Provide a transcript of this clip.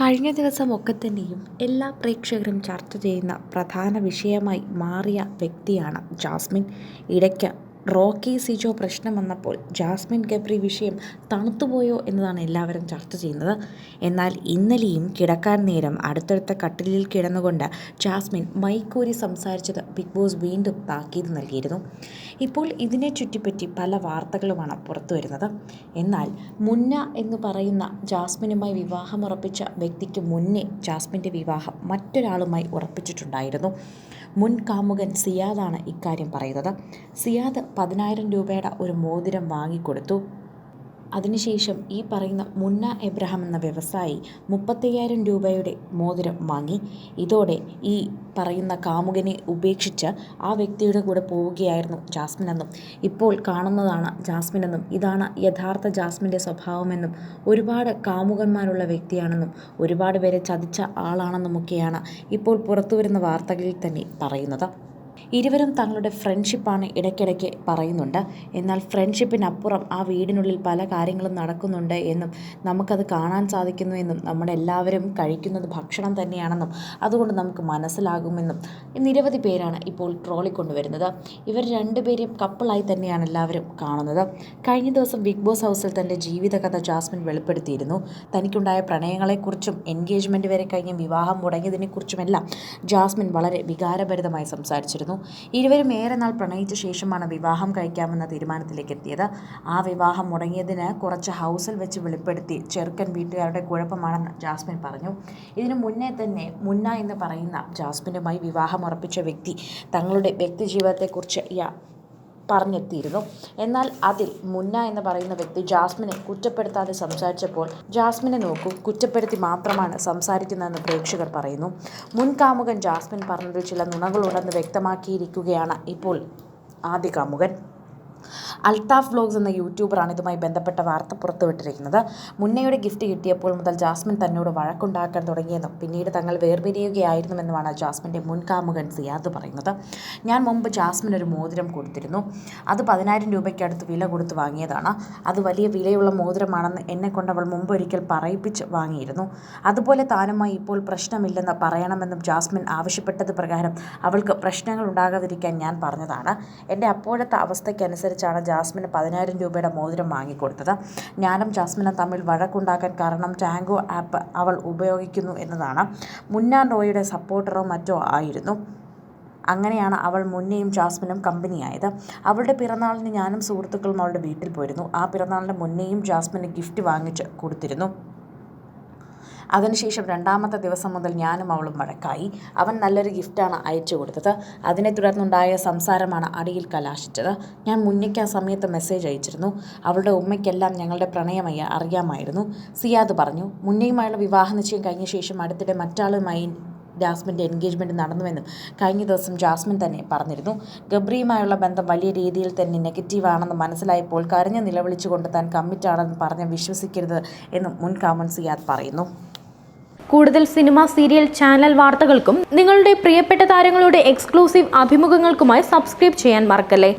കഴിഞ്ഞ ദിവസം ഒക്കെ തന്നെയും എല്ലാ പ്രേക്ഷകരും ചർച്ച ചെയ്യുന്ന പ്രധാന വിഷയമായി മാറിയ വ്യക്തിയാണ് ജാസ്മിൻ. ഇടയ്ക്ക് റോക്കി സിജോ പ്രശ്നം വന്നപ്പോൾ ജാസ്മിൻ ഗബ്രി വിഷയം തണുത്തുപോയോ എന്നതാണ് എല്ലാവരും ചർച്ച ചെയ്യുന്നത്. എന്നാൽ ഇന്നലെയും കിടക്കാൻ നേരം അടുത്തടുത്ത കട്ടിലിൽ കിടന്നുകൊണ്ട് ജാസ്മിൻ മൈക്കൂരി സംസാരിച്ചത് ബിഗ് ബോസ് വീണ്ടും താക്കീത് നൽകിയിരുന്നു. ഇപ്പോൾ ഇതിനെ ചുറ്റിപ്പറ്റി പല വാർത്തകളുമാണ് പുറത്തു വരുന്നത്. എന്നാൽ മുന്ന എന്ന് പറയുന്ന ജാസ്മിനുമായി വിവാഹം ഉറപ്പിച്ച വ്യക്തിക്ക് മുന്നേ ജാസ്മിന്റെ വിവാഹം മറ്റൊരാളുമായി ഉറപ്പിച്ചിട്ടുണ്ടായിരുന്നു. മുൻ കാമുകൻ സിയാദാണ് ഇക്കാര്യം പറയുന്നത്. സിയാദ് പതിനായിരം രൂപയുടെ ഒരു മോതിരം വാങ്ങിക്കൊടുത്തു. അതിനുശേഷം ഈ പറയുന്ന മുന്ന എബ്രഹാം എന്ന വ്യവസായി മുപ്പത്തയ്യായിരം രൂപയുടെ മോതിരം വാങ്ങി. ഇതോടെ ഈ പറയുന്ന കാമുകനെ ഉപേക്ഷിച്ച് ആ വ്യക്തിയുടെ കൂടെ പോവുകയായിരുന്നു ജാസ്മിൻ എന്നും ഇപ്പോൾ കാണുന്നതാണ് ജാസ്മിൻ എന്നും ഇതാണ് യഥാർത്ഥ ജാസ്മിന്റെ സ്വഭാവമെന്നും. ഒരുപാട് കാമുകന്മാരുള്ള വ്യക്തിയാണെന്നും ഒരുപാട് പേരെ ചതിച്ച ആളാണെന്നുമൊക്കെയാണ് ഇപ്പോൾ പുറത്തു വരുന്ന വാർത്തകളിൽ തന്നെ പറയുന്നത്. ഇരുവരും തങ്ങളുടെ ഫ്രണ്ട്ഷിപ്പാണ് ഇടയ്ക്കിടയ്ക്ക് പറയുന്നുണ്ട്. എന്നാൽ ഫ്രണ്ട്ഷിപ്പിനപ്പുറം ആ വീടിനുള്ളിൽ പല കാര്യങ്ങളും നടക്കുന്നുണ്ട് എന്നും നമുക്കത് കാണാൻ സാധിക്കുന്നു എന്നും നമ്മളെല്ലാവരും കഴിക്കുന്നത് ഭക്ഷണം തന്നെയാണെന്നും അതുകൊണ്ട് നമുക്ക് മനസ്സിലാകുമെന്നും നിരവധി പേരാണ് ഇപ്പോൾ ട്രോളിക്കൊണ്ടുവരുന്നത് ഇവർ രണ്ടുപേരെയും കപ്പിളായി തന്നെയാണ് എല്ലാവരും കാണുന്നത്. കഴിഞ്ഞ ദിവസം ബിഗ് ബോസ് ഹൗസിൽ തന്റെ ജീവിതകഥ ജാസ്മിൻ വെളിപ്പെടുത്തിയിരുന്നു. തനിക്കുണ്ടായ പ്രണയങ്ങളെക്കുറിച്ചും എൻഗേജ്മെന്റ് വരെ കഴിഞ്ഞ വിവാഹം മുടങ്ങിയതിനെക്കുറിച്ചുമെല്ലാം ജാസ്മിൻ വളരെ വികാരഭരിതമായി സംസാരിച്ചിരുന്നു. ഇരുവരും ഏറെ നാൾ പ്രണയിച്ച ശേഷമാണ് വിവാഹം കഴിക്കാമെന്ന തീരുമാനത്തിലേക്ക് എത്തിയത് ആ വിവാഹം മുടങ്ങിയതിന് കുറച്ച് ഹൗസിൽ വെച്ച് വെളിപ്പെടുത്തി ചെറുക്കൻ വീട്ടുകാരുടെ കുഴപ്പമാണെന്ന് ജാസ്മിൻ പറഞ്ഞു. ഇതിനു മുന്നേ തന്നെ മുന്ന എന്ന് പറയുന്ന ജാസ്മിനുമായി വിവാഹം ഉറപ്പിച്ച വ്യക്തി തങ്ങളുടെ വ്യക്തിജീവിതത്തെക്കുറിച്ച് പറഞ്ഞെത്തിയിരുന്നു. എന്നാൽ അതിൽ മുന്ന എന്ന് പറയുന്ന വ്യക്തി ജാസ്മിനെ കുറ്റപ്പെടുത്താതെ സംസാരിച്ചപ്പോൾ ജാസ്മിനെ നോക്കൂ കുറ്റപ്പെടുത്തി മാത്രമാണ് സംസാരിക്കുന്നതെന്ന് പ്രേക്ഷകർ പറയുന്നു. മുൻ കാമുകൻ ജാസ്മിൻ പറഞ്ഞതിൽ ചില നുണകളുണ്ടെന്ന് വ്യക്തമാക്കിയിരിക്കുകയാണ് ഇപ്പോൾ ആദ്യ കാമുകൻ. അൽത്താഫ് വ്ലോഗ്സ് എന്ന യൂട്യൂബറാണ് ഇതുമായി ബന്ധപ്പെട്ട വാർത്ത പുറത്തുവിട്ടിരിക്കുന്നത്. മുന്നയുടെ ഗിഫ്റ്റ് കിട്ടിയപ്പോൾ മുതൽ ജാസ്മിൻ തന്നോട് വഴക്കുണ്ടാക്കാൻ തുടങ്ങിയെന്നും പിന്നീട് തങ്ങൾ വേർപിരിയുകയായിരുന്നുവെന്നുമാണ് ജാസ്മിന്റെ മുൻകാമുകൻ സിയാദ് പറയുന്നത്. ഞാൻ മുമ്പ് ജാസ്മിൻ ഒരു മോതിരം കൊടുത്തിരുന്നു. അത് പതിനായിരം രൂപയ്ക്കടുത്ത് വില കൊടുത്ത് വാങ്ങിയതാണ്. അത് വലിയ വിലയുള്ള മോതിരമാണെന്ന് എന്നെ കൊണ്ട് അവൾ മുമ്പൊരിക്കൽ പറയിപ്പിച്ച് വാങ്ങിയിരുന്നു. അതുപോലെ താനുമായി ഇപ്പോൾ പ്രശ്നമില്ലെന്ന് പറയണമെന്നും ജാസ്മിൻ ആവശ്യപ്പെട്ടത് പ്രകാരം അവൾക്ക് പ്രശ്നങ്ങൾ ഉണ്ടാകാതിരിക്കാൻ ഞാൻ പറഞ്ഞതാണ്. എന്റെ അപ്പോഴത്തെ അവസ്ഥയ്ക്കനുസരിച്ചാണ് ജാസ്മിന് പതിനായിരം രൂപയുടെ മോതിരം വാങ്ങിക്കൊടുത്തത്. ഞാനും ജാസ്മിനും തമ്മിൽ വഴക്കുണ്ടാക്കാൻ കാരണം ടാങ്കോ ആപ്പ് അവൾ ഉപയോഗിക്കുന്നു എന്നതാണ്. മുന്നാൻ റോയിയുടെ സപ്പോർട്ടറോ മറ്റോ ആയിരുന്നു. അങ്ങനെയാണ് അവൾ മുന്നേയും ജാസ്മിനും കമ്പനിയായത്. അവളുടെ പിറന്നാളിന് ഞാനും സുഹൃത്തുക്കളും അവളുടെ വീട്ടിൽ പോയിരുന്നു. ആ പിറന്നാളിന് മുന്നേയും ജാസ്മിന് ഗിഫ്റ്റ് വാങ്ങിച്ച് കൊടുത്തിരുന്നു. അതിനുശേഷം രണ്ടാമത്തെ ദിവസം മുതൽ ഞാനും അവളും വഴക്കായി. അവൻ നല്ലൊരു ഗിഫ്റ്റാണ് അയച്ചു കൊടുത്തത്. അതിനെ തുടർന്നുണ്ടായ സംസാരമാണ് അടിയിൽ കലാശിച്ചത്. ഞാൻ മുന്നയ്ക്ക് ആ സമയത്ത് മെസ്സേജ് അയച്ചിരുന്നു. അവളുടെ ഉമ്മയ്ക്കെല്ലാം ഞങ്ങളുടെ പ്രണയമയ്യ അറിയാമായിരുന്നു. സിയാദ് പറഞ്ഞു മുന്നയുമായുള്ള വിവാഹ നിശ്ചയം കഴിഞ്ഞ ശേഷം അടുത്തിടെ മറ്റാളുമായി ജാസ്മിന്റെ എൻഗേജ്മെന്റ് നടന്നുവെന്നും കഴിഞ്ഞ ദിവസം ജാസ്മിൻ തന്നെ പറഞ്ഞിരുന്നു. ഗബ്രിയുമായുള്ള ബന്ധം വലിയ രീതിയിൽ തന്നെ നെഗറ്റീവാണെന്ന് മനസ്സിലായപ്പോൾ കരഞ്ഞു നിലവിളിച്ചുകൊണ്ട് താൻ കമ്മിറ്റാണെന്ന് പറഞ്ഞ് വിശ്വസിക്കരുത് എന്നും മുൻ കാമൻ സിയാദ് പറയുന്നു. കൂടുതൽ സിനിമ സീരിയൽ ചാനൽ വാർത്തകൾക്കും നിങ്ങളുടെ പ്രിയപ്പെട്ട താരങ്ങളുടെ എക്സ്ക്ലൂസീവ് അഭിമുഖങ്ങൾക്കുമായി സബ്സ്ക്രൈബ് ചെയ്യാൻ മറക്കല്ലേ?